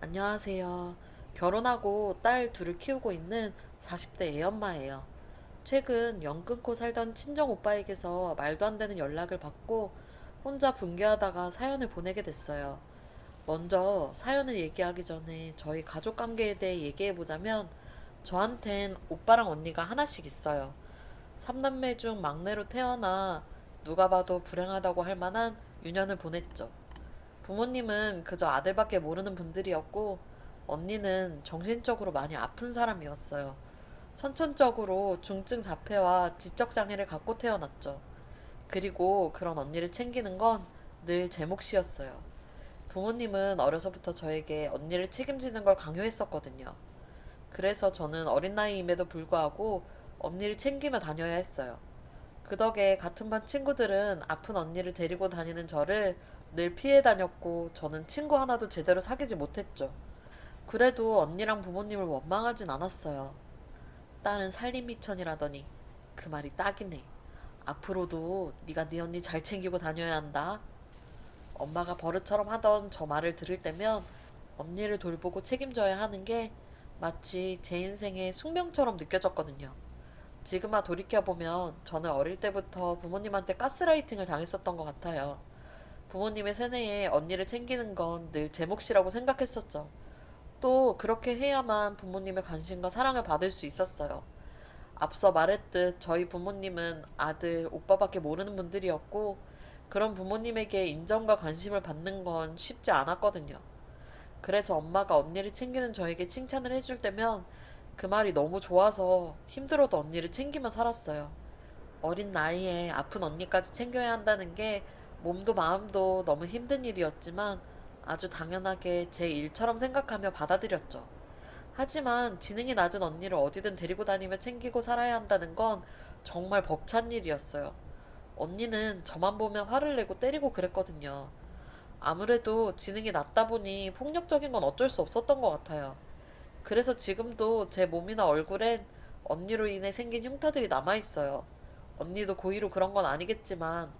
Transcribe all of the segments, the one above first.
안녕하세요. 결혼하고 딸 둘을 키우고 있는 40대 애엄마예요. 최근 연 끊고 살던 친정 오빠에게서 말도 안 되는 연락을 받고 혼자 분개하다가 사연을 보내게 됐어요. 먼저 사연을 얘기하기 전에 저희 가족 관계에 대해 얘기해 보자면 저한텐 오빠랑 언니가 하나씩 있어요. 삼남매 중 막내로 태어나 누가 봐도 불행하다고 할 만한 유년을 보냈죠. 부모님은 그저 아들밖에 모르는 분들이었고 언니는 정신적으로 많이 아픈 사람이었어요. 선천적으로 중증 자폐와 지적 장애를 갖고 태어났죠. 그리고 그런 언니를 챙기는 건 늘 제 몫이었어요. 부모님은 어려서부터 저에게 언니를 책임지는 걸 강요했었거든요. 그래서 저는 어린 나이임에도 불구하고 언니를 챙기며 다녀야 했어요. 그 덕에 같은 반 친구들은 아픈 언니를 데리고 다니는 저를 늘 피해 다녔고 저는 친구 하나도 제대로 사귀지 못했죠. 그래도 언니랑 부모님을 원망하진 않았어요. 딸은 살림미천이라더니 그 말이 딱이네. 앞으로도 네가 네 언니 잘 챙기고 다녀야 한다. 엄마가 버릇처럼 하던 저 말을 들을 때면 언니를 돌보고 책임져야 하는 게 마치 제 인생의 숙명처럼 느껴졌거든요. 지금아 돌이켜보면 저는 어릴 때부터 부모님한테 가스라이팅을 당했었던 것 같아요. 부모님의 세뇌에 언니를 챙기는 건 늘 제 몫이라고 생각했었죠. 또 그렇게 해야만 부모님의 관심과 사랑을 받을 수 있었어요. 앞서 말했듯 저희 부모님은 아들, 오빠밖에 모르는 분들이었고 그런 부모님에게 인정과 관심을 받는 건 쉽지 않았거든요. 그래서 엄마가 언니를 챙기는 저에게 칭찬을 해줄 때면 그 말이 너무 좋아서 힘들어도 언니를 챙기며 살았어요. 어린 나이에 아픈 언니까지 챙겨야 한다는 게 몸도 마음도 너무 힘든 일이었지만 아주 당연하게 제 일처럼 생각하며 받아들였죠. 하지만 지능이 낮은 언니를 어디든 데리고 다니며 챙기고 살아야 한다는 건 정말 벅찬 일이었어요. 언니는 저만 보면 화를 내고 때리고 그랬거든요. 아무래도 지능이 낮다 보니 폭력적인 건 어쩔 수 없었던 것 같아요. 그래서 지금도 제 몸이나 얼굴엔 언니로 인해 생긴 흉터들이 남아있어요. 언니도 고의로 그런 건 아니겠지만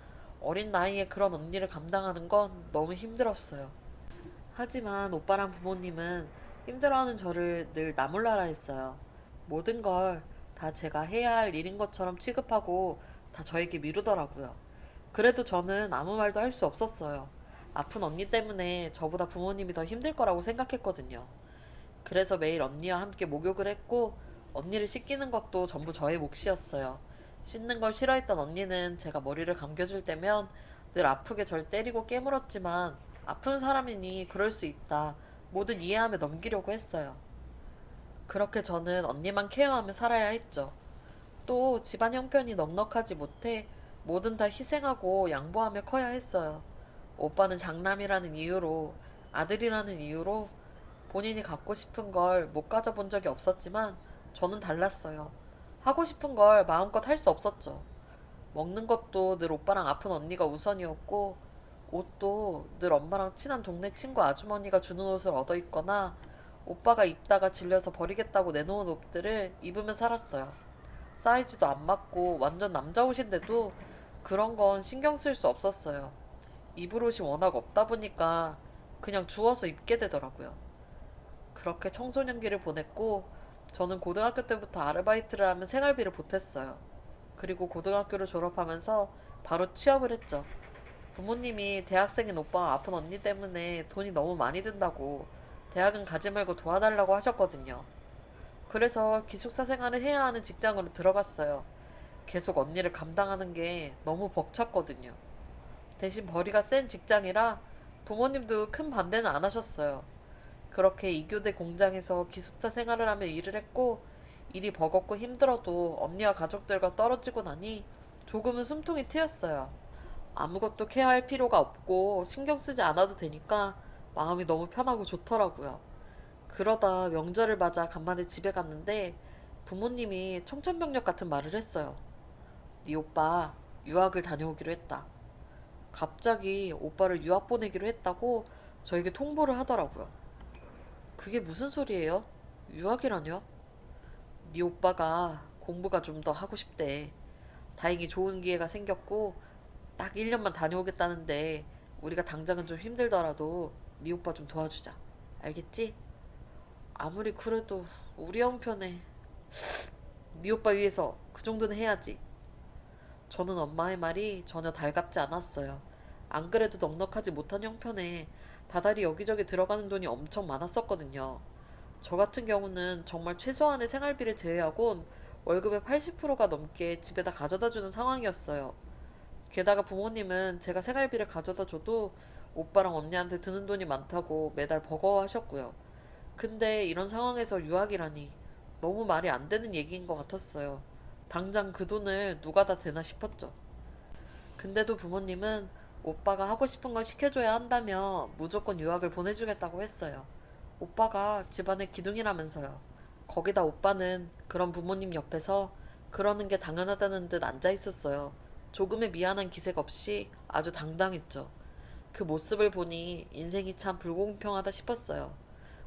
어린 나이에 그런 언니를 감당하는 건 너무 힘들었어요. 하지만 오빠랑 부모님은 힘들어하는 저를 늘 나몰라라 했어요. 모든 걸 다 제가 해야 할 일인 것처럼 취급하고 다 저에게 미루더라고요. 그래도 저는 아무 말도 할 수 없었어요. 아픈 언니 때문에 저보다 부모님이 더 힘들 거라고 생각했거든요. 그래서 매일 언니와 함께 목욕을 했고 언니를 씻기는 것도 전부 저의 몫이었어요. 씻는 걸 싫어했던 언니는 제가 머리를 감겨줄 때면 늘 아프게 절 때리고 깨물었지만 아픈 사람이니 그럴 수 있다. 뭐든 이해하며 넘기려고 했어요. 그렇게 저는 언니만 케어하며 살아야 했죠. 또 집안 형편이 넉넉하지 못해 뭐든 다 희생하고 양보하며 커야 했어요. 오빠는 장남이라는 이유로, 아들이라는 이유로 본인이 갖고 싶은 걸 못 가져본 적이 없었지만 저는 달랐어요. 하고 싶은 걸 마음껏 할 수 없었죠. 먹는 것도 늘 오빠랑 아픈 언니가 우선이었고, 옷도 늘 엄마랑 친한 동네 친구 아주머니가 주는 옷을 얻어 입거나, 오빠가 입다가 질려서 버리겠다고 내놓은 옷들을 입으며 살았어요. 사이즈도 안 맞고 완전 남자 옷인데도 그런 건 신경 쓸 수 없었어요. 입을 옷이 워낙 없다 보니까 그냥 주워서 입게 되더라고요. 그렇게 청소년기를 보냈고 저는 고등학교 때부터 아르바이트를 하며 생활비를 보탰어요. 그리고 고등학교를 졸업하면서 바로 취업을 했죠. 부모님이 대학생인 오빠와 아픈 언니 때문에 돈이 너무 많이 든다고 대학은 가지 말고 도와달라고 하셨거든요. 그래서 기숙사 생활을 해야 하는 직장으로 들어갔어요. 계속 언니를 감당하는 게 너무 벅찼거든요. 대신 벌이가 센 직장이라 부모님도 큰 반대는 안 하셨어요. 그렇게 이교대 공장에서 기숙사 생활을 하며 일을 했고 일이 버겁고 힘들어도 언니와 가족들과 떨어지고 나니 조금은 숨통이 트였어요. 아무것도 케어할 필요가 없고 신경 쓰지 않아도 되니까 마음이 너무 편하고 좋더라고요. 그러다 명절을 맞아 간만에 집에 갔는데 부모님이 청천벽력 같은 말을 했어요. 네 오빠 유학을 다녀오기로 했다. 갑자기 오빠를 유학 보내기로 했다고 저에게 통보를 하더라고요. 그게 무슨 소리예요? 유학이라뇨? 네 오빠가 공부가 좀 더 하고 싶대. 다행히 좋은 기회가 생겼고 딱 1년만 다녀오겠다는데 우리가 당장은 좀 힘들더라도 네 오빠 좀 도와주자. 알겠지? 아무리 그래도 우리 형편에 네 오빠 위해서 그 정도는 해야지. 저는 엄마의 말이 전혀 달갑지 않았어요. 안 그래도 넉넉하지 못한 형편에 다달이 여기저기 들어가는 돈이 엄청 많았었거든요. 저 같은 경우는 정말 최소한의 생활비를 제외하곤 월급의 80%가 넘게 집에다 가져다 주는 상황이었어요. 게다가 부모님은 제가 생활비를 가져다 줘도 오빠랑 언니한테 드는 돈이 많다고 매달 버거워하셨고요. 근데 이런 상황에서 유학이라니 너무 말이 안 되는 얘기인 것 같았어요. 당장 그 돈을 누가 다 대나 싶었죠. 근데도 부모님은 오빠가 하고 싶은 걸 시켜줘야 한다며 무조건 유학을 보내주겠다고 했어요. 오빠가 집안의 기둥이라면서요. 거기다 오빠는 그런 부모님 옆에서 그러는 게 당연하다는 듯 앉아 있었어요. 조금의 미안한 기색 없이 아주 당당했죠. 그 모습을 보니 인생이 참 불공평하다 싶었어요.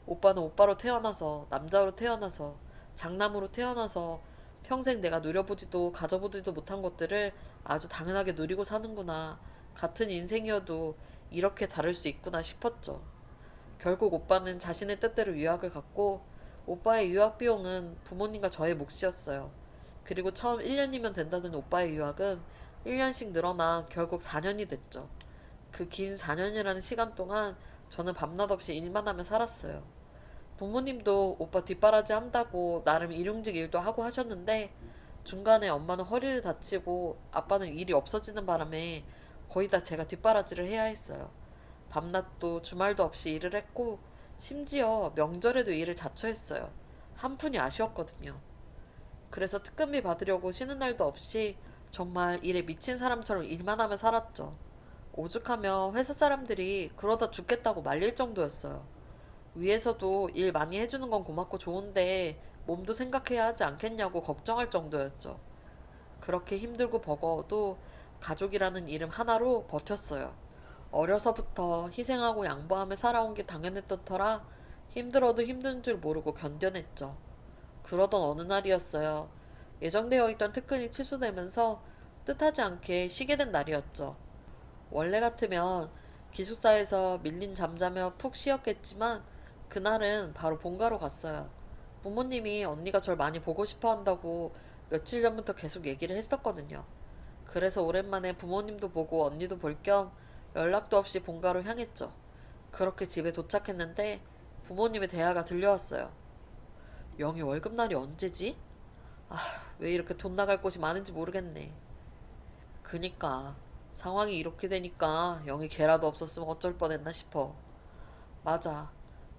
오빠는 오빠로 태어나서, 남자로 태어나서, 장남으로 태어나서 평생 내가 누려보지도 가져보지도 못한 것들을 아주 당연하게 누리고 사는구나. 같은 인생이어도 이렇게 다를 수 있구나 싶었죠. 결국 오빠는 자신의 뜻대로 유학을 갔고 오빠의 유학 비용은 부모님과 저의 몫이었어요. 그리고 처음 1년이면 된다는 오빠의 유학은 1년씩 늘어나 결국 4년이 됐죠. 그 긴 4년이라는 시간 동안 저는 밤낮 없이 일만 하며 살았어요. 부모님도 오빠 뒷바라지 한다고 나름 일용직 일도 하고 하셨는데 중간에 엄마는 허리를 다치고 아빠는 일이 없어지는 바람에 거의 다 제가 뒷바라지를 해야 했어요. 밤낮도 주말도 없이 일을 했고 심지어 명절에도 일을 자처했어요. 한 푼이 아쉬웠거든요. 그래서 특근비 받으려고 쉬는 날도 없이 정말 일에 미친 사람처럼 일만 하며 살았죠. 오죽하며 회사 사람들이 그러다 죽겠다고 말릴 정도였어요. 위에서도 일 많이 해주는 건 고맙고 좋은데 몸도 생각해야 하지 않겠냐고 걱정할 정도였죠. 그렇게 힘들고 버거워도 가족이라는 이름 하나로 버텼어요. 어려서부터 희생하고 양보하며 살아온 게 당연했던 터라 힘들어도 힘든 줄 모르고 견뎌냈죠. 그러던 어느 날이었어요. 예정되어 있던 특근이 취소되면서 뜻하지 않게 쉬게 된 날이었죠. 원래 같으면 기숙사에서 밀린 잠자며 푹 쉬었겠지만 그날은 바로 본가로 갔어요. 부모님이 언니가 절 많이 보고 싶어 한다고 며칠 전부터 계속 얘기를 했었거든요. 그래서 오랜만에 부모님도 보고 언니도 볼 겸 연락도 없이 본가로 향했죠. 그렇게 집에 도착했는데 부모님의 대화가 들려왔어요. 영희 월급날이 언제지? 아, 왜 이렇게 돈 나갈 곳이 많은지 모르겠네. 그니까 상황이 이렇게 되니까 영희 걔라도 없었으면 어쩔 뻔했나 싶어. 맞아.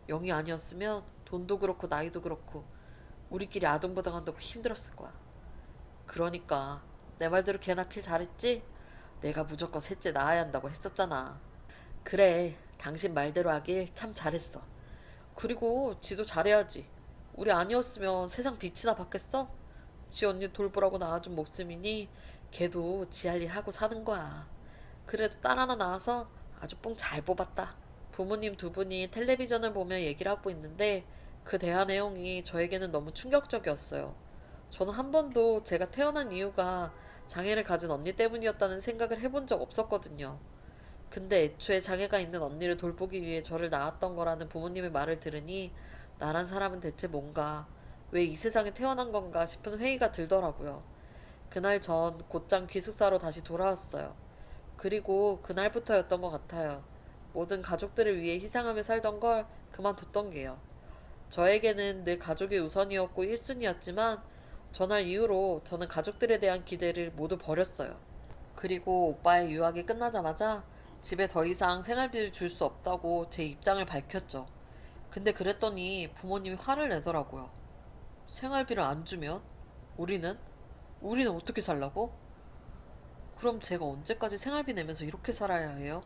영희 아니었으면 돈도 그렇고 나이도 그렇고 우리끼리 아동부당한다고 힘들었을 거야. 그러니까 내 말대로 걔 낳길 잘했지? 내가 무조건 셋째 낳아야 한다고 했었잖아. 그래, 당신 말대로 하길 참 잘했어. 그리고 지도 잘해야지. 우리 아니었으면 세상 빛이나 받겠어? 지 언니 돌보라고 낳아준 목숨이니 걔도 지 할 일 하고 사는 거야. 그래도 딸 하나 낳아서 아주 뽕 잘 뽑았다. 부모님 두 분이 텔레비전을 보며 얘기를 하고 있는데 그 대화 내용이 저에게는 너무 충격적이었어요. 저는 한 번도 제가 태어난 이유가 장애를 가진 언니 때문이었다는 생각을 해본 적 없었거든요. 근데 애초에 장애가 있는 언니를 돌보기 위해 저를 낳았던 거라는 부모님의 말을 들으니 나란 사람은 대체 뭔가 왜 이 세상에 태어난 건가 싶은 회의가 들더라고요. 그날 전 곧장 기숙사로 다시 돌아왔어요. 그리고 그날부터였던 것 같아요. 모든 가족들을 위해 희생하며 살던 걸 그만뒀던 게요. 저에게는 늘 가족이 우선이었고 1순위였지만 전날 이후로 저는 가족들에 대한 기대를 모두 버렸어요. 그리고 오빠의 유학이 끝나자마자 집에 더 이상 생활비를 줄 수 없다고 제 입장을 밝혔죠. 근데 그랬더니 부모님이 화를 내더라고요. 생활비를 안 주면? 우리는? 우리는 어떻게 살라고? 그럼 제가 언제까지 생활비 내면서 이렇게 살아야 해요?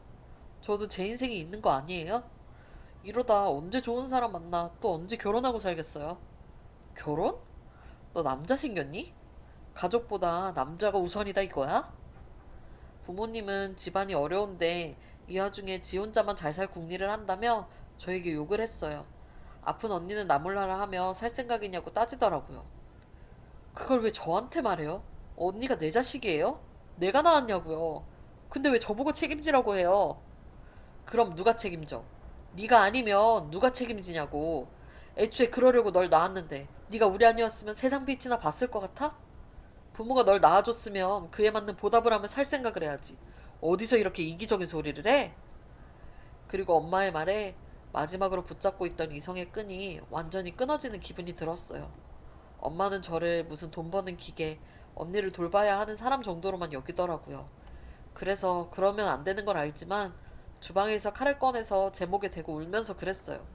저도 제 인생이 있는 거 아니에요? 이러다 언제 좋은 사람 만나 또 언제 결혼하고 살겠어요? 결혼? 너 남자 생겼니? 가족보다 남자가 우선이다 이거야? 부모님은 집안이 어려운데 이 와중에 지 혼자만 잘 살 궁리를 한다며 저에게 욕을 했어요. 아픈 언니는 나 몰라라 하며 살 생각이냐고 따지더라고요. 그걸 왜 저한테 말해요? 언니가 내 자식이에요? 내가 낳았냐고요. 근데 왜 저보고 책임지라고 해요? 그럼 누가 책임져? 네가 아니면 누가 책임지냐고. 애초에 그러려고 널 낳았는데 네가 우리 아니었으면 세상 빛이나 봤을 것 같아? 부모가 널 낳아줬으면 그에 맞는 보답을 하며 살 생각을 해야지. 어디서 이렇게 이기적인 소리를 해? 그리고 엄마의 말에 마지막으로 붙잡고 있던 이성의 끈이 완전히 끊어지는 기분이 들었어요. 엄마는 저를 무슨 돈 버는 기계, 언니를 돌봐야 하는 사람 정도로만 여기더라고요. 그래서 그러면 안 되는 걸 알지만 주방에서 칼을 꺼내서 제 목에 대고 울면서 그랬어요.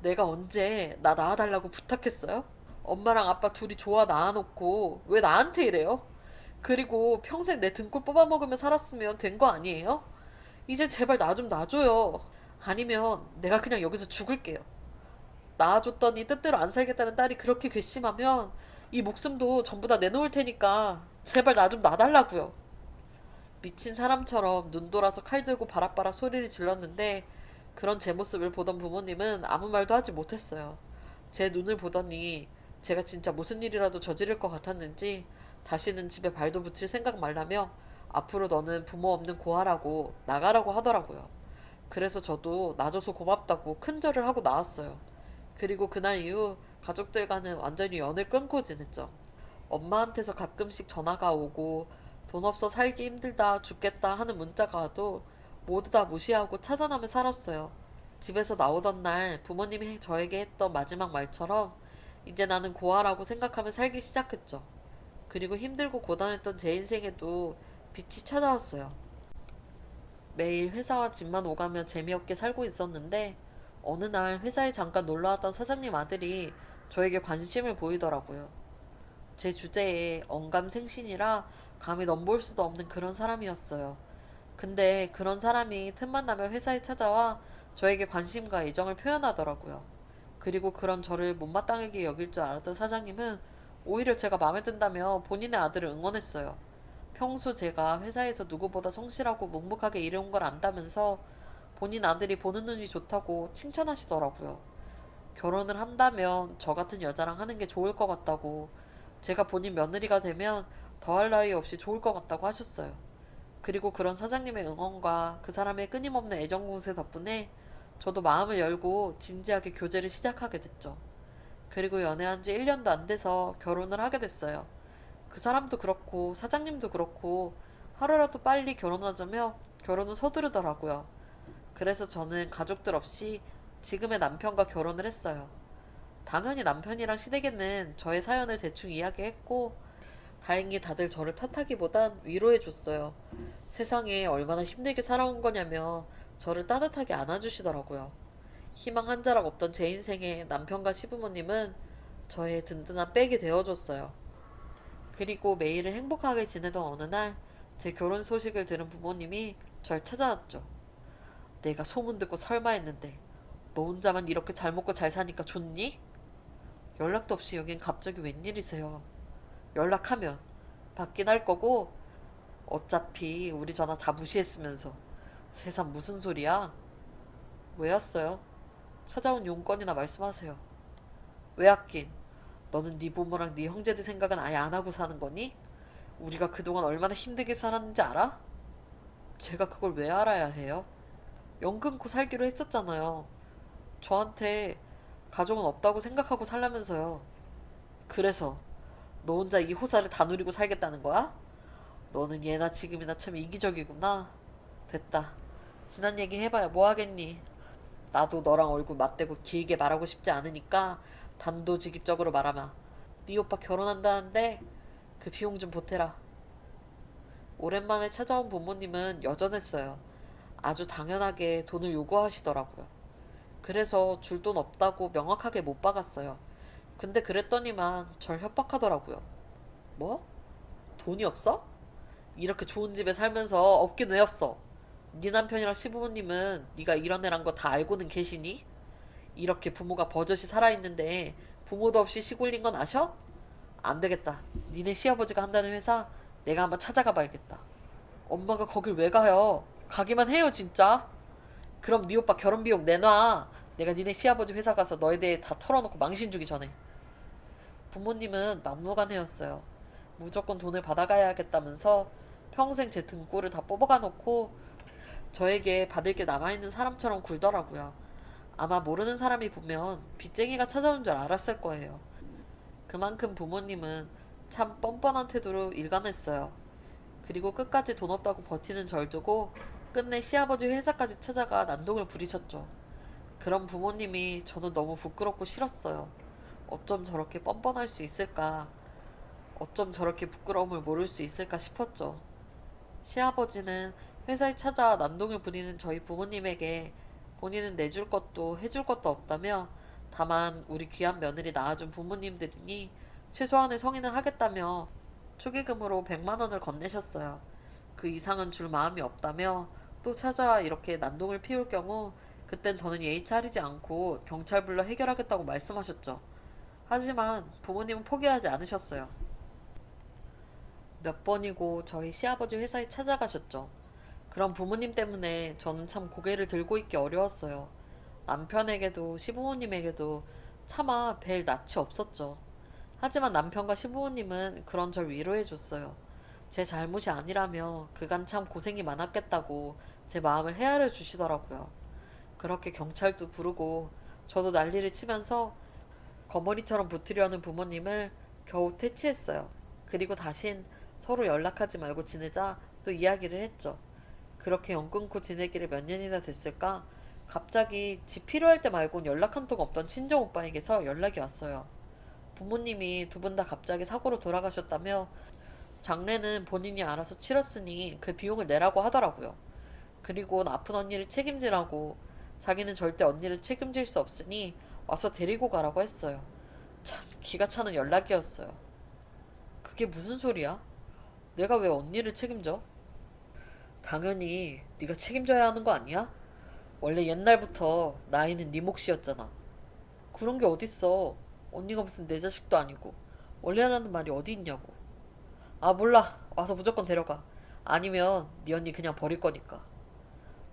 내가 언제 나 낳아달라고 부탁했어요? 엄마랑 아빠 둘이 좋아 낳아놓고 왜 나한테 이래요? 그리고 평생 내 등골 뽑아먹으며 살았으면 된 거 아니에요? 이제 제발 나 좀 놔줘요. 아니면 내가 그냥 여기서 죽을게요. 낳아줬더니 뜻대로 안 살겠다는 딸이 그렇게 괘씸하면 이 목숨도 전부 다 내놓을 테니까 제발 나 좀 놔달라고요. 미친 사람처럼 눈 돌아서 칼 들고 바락바락 소리를 질렀는데 그런 제 모습을 보던 부모님은 아무 말도 하지 못했어요. 제 눈을 보더니 제가 진짜 무슨 일이라도 저지를 것 같았는지 다시는 집에 발도 붙일 생각 말라며 앞으로 너는 부모 없는 고아라고 나가라고 하더라고요. 그래서 저도 놔줘서 고맙다고 큰 절을 하고 나왔어요. 그리고 그날 이후 가족들과는 완전히 연을 끊고 지냈죠. 엄마한테서 가끔씩 전화가 오고 돈 없어 살기 힘들다 죽겠다 하는 문자가 와도 모두 다 무시하고 차단하며 살았어요. 집에서 나오던 날 부모님이 저에게 했던 마지막 말처럼 이제 나는 고아라고 생각하며 살기 시작했죠. 그리고 힘들고 고단했던 제 인생에도 빛이 찾아왔어요. 매일 회사와 집만 오가며 재미없게 살고 있었는데 어느 날 회사에 잠깐 놀러 왔던 사장님 아들이 저에게 관심을 보이더라고요. 제 주제에 언감생신이라 감히 넘볼 수도 없는 그런 사람이었어요. 근데 그런 사람이 틈만 나면 회사에 찾아와 저에게 관심과 애정을 표현하더라고요. 그리고 그런 저를 못마땅하게 여길 줄 알았던 사장님은 오히려 제가 마음에 든다며 본인의 아들을 응원했어요. 평소 제가 회사에서 누구보다 성실하고 묵묵하게 일해온 걸 안다면서 본인 아들이 보는 눈이 좋다고 칭찬하시더라고요. 결혼을 한다면 저 같은 여자랑 하는 게 좋을 것 같다고 제가 본인 며느리가 되면 더할 나위 없이 좋을 것 같다고 하셨어요. 그리고 그런 사장님의 응원과 그 사람의 끊임없는 애정 공세 덕분에 저도 마음을 열고 진지하게 교제를 시작하게 됐죠. 그리고 연애한 지 1년도 안 돼서 결혼을 하게 됐어요. 그 사람도 그렇고 사장님도 그렇고 하루라도 빨리 결혼하자며 결혼을 서두르더라고요. 그래서 저는 가족들 없이 지금의 남편과 결혼을 했어요. 당연히 남편이랑 시댁에는 저의 사연을 대충 이야기했고 다행히 다들 저를 탓하기보단 위로해줬어요. 세상에 얼마나 힘들게 살아온 거냐며 저를 따뜻하게 안아주시더라고요. 희망 한 자락 없던 제 인생에 남편과 시부모님은 저의 든든한 백이 되어줬어요. 그리고 매일을 행복하게 지내던 어느 날 제 결혼 소식을 들은 부모님이 절 찾아왔죠. 내가 소문 듣고 설마 했는데 너 혼자만 이렇게 잘 먹고 잘 사니까 좋니? 연락도 없이 여긴 갑자기 웬일이세요? 연락하면 받긴 할 거고 어차피 우리 전화 다 무시했으면서 세상 무슨 소리야? 왜 왔어요? 찾아온 용건이나 말씀하세요. 왜 왔긴? 너는 네 부모랑 네 형제들 생각은 아예 안 하고 사는 거니? 우리가 그동안 얼마나 힘들게 살았는지 알아? 제가 그걸 왜 알아야 해요? 연 끊고 살기로 했었잖아요. 저한테 가족은 없다고 생각하고 살라면서요. 그래서 너 혼자 이 호사를 다 누리고 살겠다는 거야? 너는 예나 지금이나 참 이기적이구나. 됐다. 지난 얘기 해봐야 뭐 하겠니? 나도 너랑 얼굴 맞대고 길게 말하고 싶지 않으니까 단도직입적으로 말하마. 네 오빠 결혼한다는데 그 비용 좀 보태라. 오랜만에 찾아온 부모님은 여전했어요. 아주 당연하게 돈을 요구하시더라고요. 그래서 줄 돈 없다고 명확하게 못 박았어요. 근데 그랬더니만 절 협박하더라고요. 뭐? 돈이 없어? 이렇게 좋은 집에 살면서 없긴 왜 없어? 네 남편이랑 시부모님은 네가 이런 애란 거 다 알고는 계시니? 이렇게 부모가 버젓이 살아있는데 부모도 없이 시골린 건 아셔? 안 되겠다. 니네 시아버지가 한다는 회사 내가 한번 찾아가 봐야겠다. 엄마가 거길 왜 가요? 가기만 해요 진짜. 그럼 네 오빠 결혼 비용 내놔. 내가 니네 시아버지 회사 가서 너에 대해 다 털어놓고 망신 주기 전에. 부모님은 막무가내였어요. 무조건 돈을 받아가야겠다면서 평생 제 등골을 다 뽑아가 놓고 저에게 받을 게 남아있는 사람처럼 굴더라고요. 아마 모르는 사람이 보면 빚쟁이가 찾아온 줄 알았을 거예요. 그만큼 부모님은 참 뻔뻔한 태도로 일관했어요. 그리고 끝까지 돈 없다고 버티는 절 두고 끝내 시아버지 회사까지 찾아가 난동을 부리셨죠. 그런 부모님이 저는 너무 부끄럽고 싫었어요. 어쩜 저렇게 뻔뻔할 수 있을까? 어쩜 저렇게 부끄러움을 모를 수 있을까 싶었죠. 시아버지는 회사에 찾아 난동을 부리는 저희 부모님에게 본인은 내줄 것도 해줄 것도 없다며 다만 우리 귀한 며느리 낳아준 부모님들이니 최소한의 성의는 하겠다며 축의금으로 100만 원을 건네셨어요. 그 이상은 줄 마음이 없다며 또 찾아 이렇게 난동을 피울 경우 그땐 저는 예의 차리지 않고 경찰 불러 해결하겠다고 말씀하셨죠. 하지만 부모님은 포기하지 않으셨어요. 몇 번이고 저희 시아버지 회사에 찾아가셨죠. 그런 부모님 때문에 저는 참 고개를 들고 있기 어려웠어요. 남편에게도 시부모님에게도 차마 뵐 낯이 없었죠. 하지만 남편과 시부모님은 그런 절 위로해 줬어요. 제 잘못이 아니라며 그간 참 고생이 많았겠다고 제 마음을 헤아려 주시더라고요. 그렇게 경찰도 부르고 저도 난리를 치면서 거머리처럼 붙으려는 부모님을 겨우 퇴치했어요. 그리고 다신 서로 연락하지 말고 지내자 또 이야기를 했죠. 그렇게 연 끊고 지내기를 몇 년이나 됐을까? 갑자기 집 필요할 때 말곤 연락 한 통 없던 친정 오빠에게서 연락이 왔어요. 부모님이 두 분 다 갑자기 사고로 돌아가셨다며 장례는 본인이 알아서 치렀으니 그 비용을 내라고 하더라고요. 그리고 아픈 언니를 책임지라고 자기는 절대 언니를 책임질 수 없으니 와서 데리고 가라고 했어요. 참 기가 차는 연락이었어요. 그게 무슨 소리야? 내가 왜 언니를 책임져? 당연히 네가 책임져야 하는 거 아니야? 원래 옛날부터 나이는 네 몫이었잖아. 그런 게 어딨어. 언니가 무슨 내 자식도 아니고. 원래 하라는 말이 어디 있냐고. 아 몰라. 와서 무조건 데려가. 아니면 네 언니 그냥 버릴 거니까.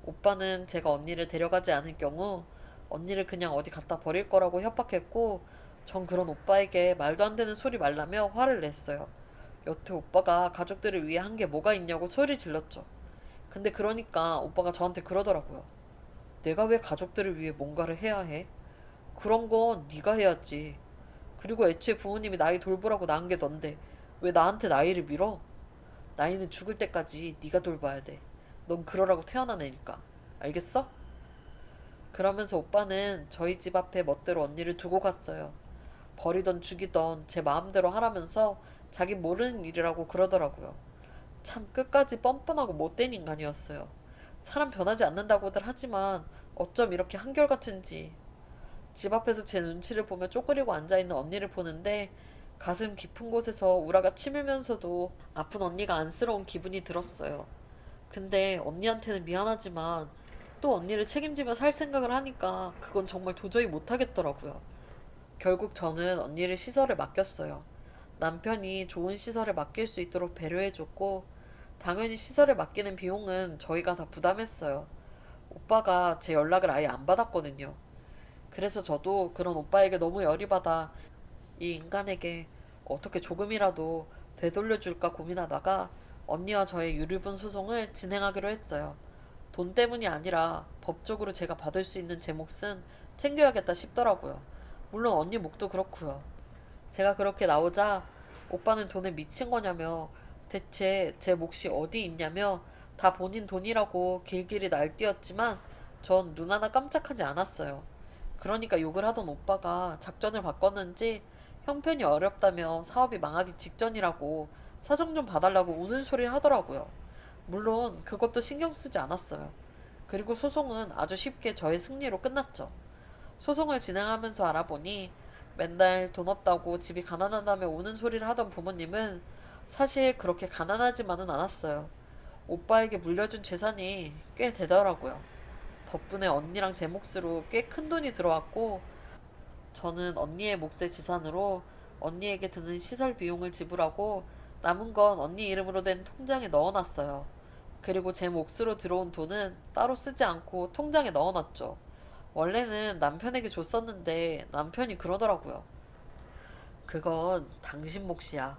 오빠는 제가 언니를 데려가지 않을 경우 언니를 그냥 어디 갖다 버릴 거라고 협박했고 전 그런 오빠에게 말도 안 되는 소리 말라며 화를 냈어요. 여태 오빠가 가족들을 위해 한 게 뭐가 있냐고 소리 질렀죠. 근데 그러니까 오빠가 저한테 그러더라고요. 내가 왜 가족들을 위해 뭔가를 해야 해? 그런 건 네가 해야지. 그리고 애초에 부모님이 나이 돌보라고 낳은 게 넌데 왜 나한테 나이를 밀어? 나이는 죽을 때까지 네가 돌봐야 돼. 넌 그러라고 태어난 애니까. 알겠어? 그러면서 오빠는 저희 집 앞에 멋대로 언니를 두고 갔어요. 버리던 죽이던 제 마음대로 하라면서 자기 모르는 일이라고 그러더라고요. 참 끝까지 뻔뻔하고 못된 인간이었어요. 사람 변하지 않는다고들 하지만 어쩜 이렇게 한결같은지. 집 앞에서 제 눈치를 보며 쪼그리고 앉아있는 언니를 보는데 가슴 깊은 곳에서 우라가 치밀면서도 아픈 언니가 안쓰러운 기분이 들었어요. 근데 언니한테는 미안하지만 또 언니를 책임지며 살 생각을 하니까 그건 정말 도저히 못하겠더라고요. 결국 저는 언니를 시설에 맡겼어요. 남편이 좋은 시설에 맡길 수 있도록 배려해줬고, 당연히 시설에 맡기는 비용은 저희가 다 부담했어요. 오빠가 제 연락을 아예 안 받았거든요. 그래서 저도 그런 오빠에게 너무 열이 받아 이 인간에게 어떻게 조금이라도 되돌려줄까 고민하다가 언니와 저의 유류분 소송을 진행하기로 했어요. 돈 때문이 아니라 법적으로 제가 받을 수 있는 제 몫은 챙겨야겠다 싶더라고요. 물론 언니 몫도 그렇고요. 제가 그렇게 나오자 오빠는 돈에 미친 거냐며 대체 제 몫이 어디 있냐며 다 본인 돈이라고 길길이 날뛰었지만 전 눈 하나 깜짝하지 않았어요. 그러니까 욕을 하던 오빠가 작전을 바꿨는지 형편이 어렵다며 사업이 망하기 직전이라고 사정 좀 봐달라고 우는 소리를 하더라고요. 물론 그것도 신경 쓰지 않았어요. 그리고 소송은 아주 쉽게 저의 승리로 끝났죠. 소송을 진행하면서 알아보니 맨날 돈 없다고 집이 가난하다며 우는 소리를 하던 부모님은 사실 그렇게 가난하지만은 않았어요. 오빠에게 물려준 재산이 꽤 되더라고요. 덕분에 언니랑 제 몫으로 꽤 큰 돈이 들어왔고, 저는 언니의 몫의 재산으로 언니에게 드는 시설 비용을 지불하고 남은 건 언니 이름으로 된 통장에 넣어놨어요. 그리고 제 몫으로 들어온 돈은 따로 쓰지 않고 통장에 넣어놨죠. 원래는 남편에게 줬었는데 남편이 그러더라고요. 그건 당신 몫이야.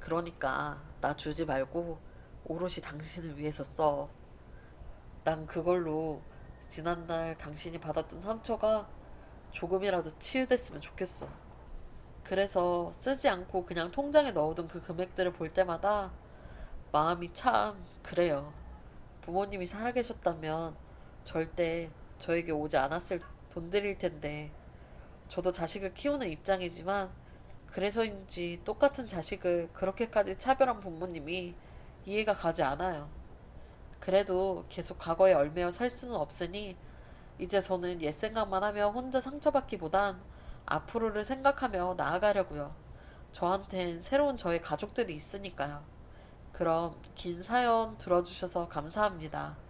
그러니까 나 주지 말고 오롯이 당신을 위해서 써. 난 그걸로 지난날 당신이 받았던 상처가 조금이라도 치유됐으면 좋겠어. 그래서 쓰지 않고 그냥 통장에 넣어둔 그 금액들을 볼 때마다 마음이 참 그래요. 부모님이 살아계셨다면 절대 저에게 오지 않았을 돈들일 텐데 저도 자식을 키우는 입장이지만 그래서인지 똑같은 자식을 그렇게까지 차별한 부모님이 이해가 가지 않아요. 그래도 계속 과거에 얽매여 살 수는 없으니 이제 저는 옛 생각만 하며 혼자 상처받기보단 앞으로를 생각하며 나아가려고요. 저한텐 새로운 저의 가족들이 있으니까요. 그럼 긴 사연 들어주셔서 감사합니다.